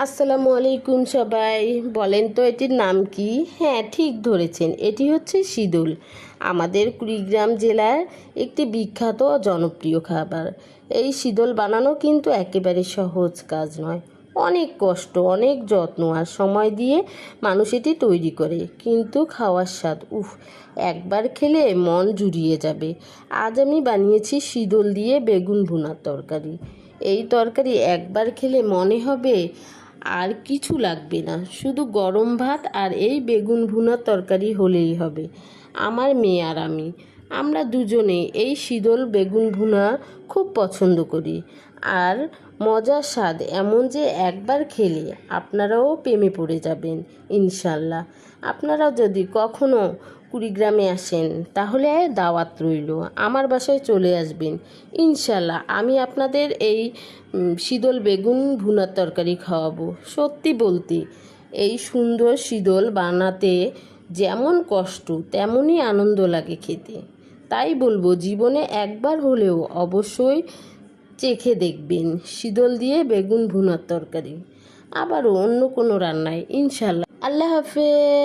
আসসালামু আলাইকুম সবাই। বলেন তো এটির নাম কি? হ্যাঁ ঠিক ধরেছেন। এটি হচ্ছে শীদল আমাদের কুড়িগ্রাম জেলার একটি বিখ্যাত ও জনপ্রিয় খাবার। এই শীদল বানানো কিন্তু একেবারে সহজ কাজ নয়। অনেক কষ্ট, অনেক যত্ন আর সময় দিয়ে মানুষ এটি তৈরি করে। কিন্তু খাওয়ার স্বাদ, উফ, একবার খেলে মন জুড়িয়ে যাবে। আজ আমি বানিয়েছি শীদল দিয়ে বেগুন ভুনার তরকারি। এই তরকারি একবার খেলে মনে হবে আর কিছু লাগবে না। শুধু গরম ভাত আর এই বেগুন ভুনার তরকারি হলেই হবে। আমার মেয়ে আর আমি। আমরা দুজনে এই শীতল বেগুন ভুনা খুব পছন্দ করি। আর মজার স্বাদ এমন যে একবার খেলে আপনারাও প্রেমে পড়ে যাবেন ইনশাল্লাহ আপনারা যদি কখনো কুড়িগ্রামে আসেন, তাহলে দাওয়াত রইল। আমার বাসায় চলে আসবেন। ইনশাল্লাহ আমি আপনাদের এই শীতল বেগুন ভুনার তরকারি খাওয়াবো। সত্যি বলতে, এই সুন্দর শীতল বানাতে যেমন কষ্ট, তেমনই আনন্দ লাগে খেতে। তাই বলব, জীবনে একবার হলেও অবশ্যই চেখে দেখবেন। শীতল দিয়ে বেগুন ভুনার তরকারি। আবারও অন্য কোনো রান্নায় ইনশাল্লাহ আল্লাহ হাফেজ।